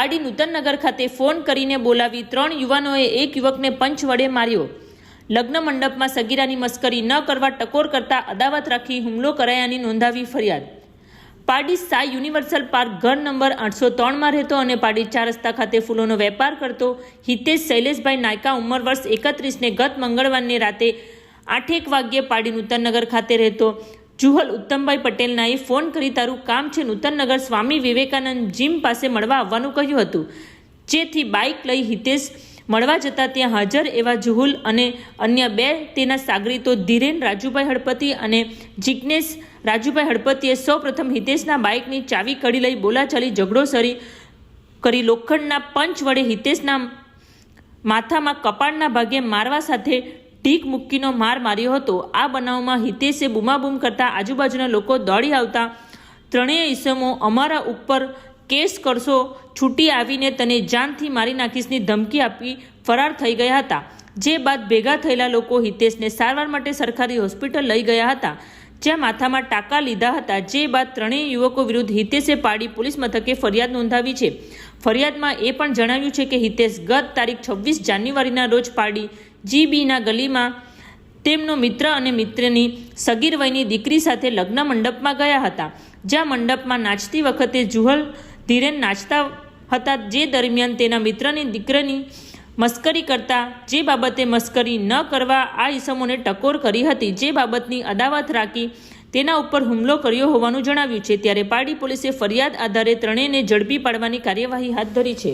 પારડી નૂતનનગર ખાતે ફોન કરીને બોલાવી ત્રણ યુવાનોએ એક યુવકને પંચ વડે માર્યો. લગ્ન મંડપમાં સગીરાની મસ્કરી ન કરવા ટકોર કરતા અદાવત રાખી હુમલો કરાયાની નોંધાવી ફરિયાદ. પારડી સાઈ યુનિવર્સલ પાર્ક ઘર નંબર આઠસો ત્રણમાં રહેતો અને પારડી ચાર રસ્તા ખાતે ફૂલોનો વેપાર કરતો હિતેશ શૈલેષભાઈ નાયકા ઉંમર વર્ષ એકત્રીસને ગત મંગળવારને રાતે આઠેક વાગ્યે પારડી નૂતનનગર ખાતે રહેતો. જુહલ ઉત્તમભાઈ પટેલનાએ ફોન કરી તારું કામ છે નૂતનનગર સ્વામી વિવેકાનંદ જીમ પાસે મળવા આવવાનું કહ્યું હતું. જેથી બાઇક લઈ હિતેશ મળવા જતાં ત્યાં હાજર એવા જુહુલ અને અન્ય બે તેના સાગરીતો ધીરેન રાજુભાઈ હળપતિ અને જિજ્ઞેશ રાજુભાઈ હળપતિએ સૌપ્રથમ હિતેશના બાઇકની ચાવી કડી લઈ બોલાચાલી ઝઘડો સરી કરી લોખંડના પંચ વડે હિતેશના માથામાં કપાળના ભાગે મારવા સાથે ઢીક મુક્કીનો માર માર્યો હતો. આ બનાવમાં હિતેશે બૂમાબૂમ કરતા આજુબાજુના લોકો દોડી આવતા ત્રણેય ઈસમો અમારા ઉપર કેસ કરશો, છૂટી આવીને તને જાનથી મારી નાખીશની ધમકી આપી ફરાર થઈ ગયા હતા. જે બાદ ભેગા થયેલા લોકો હિતેશને સારવાર માટે સરકારી હોસ્પિટલ લઈ ગયા હતા. જ્યાં માથામાં ટાંકા લીધા હતા, જે બાદ ત્રણેય યુવકો વિરુદ્ધ હિતેશે પાડી પોલીસ મથકે ફરિયાદ નોંધાવી છે. ફરિયાદમાં એ પણ જણાવ્યું છે કે હિતેશ ગત તારીખ છવ્વીસ જાન્યુઆરીના રોજ પાડી જીબીના ગલીમાં તેમનો મિત્ર અને મિત્રની સગીર વયની દીકરી સાથે લગ્ન મંડપમાં ગયા હતા, જ્યાં મંડપમાં નાચતી વખતે જુહલ ધીરેન નાચતા હતા, જે દરમિયાન તેના મિત્રની દીકરીની મસ્કરી કરતા, જે બાબતે મસ્કરી ન કરવા આ ઈસમોને ટકોર કરી હતી, જે બાબતની અદાવત રાખી તેના ઉપર હુમલો કર્યો હોવાનું જણાવ્યું છે. ત્યારે પારડી પોલીસે ફરિયાદ આધારે ત્રણેયને ઝડપી પાડવાની કાર્યવાહી હાથ ધરી છે.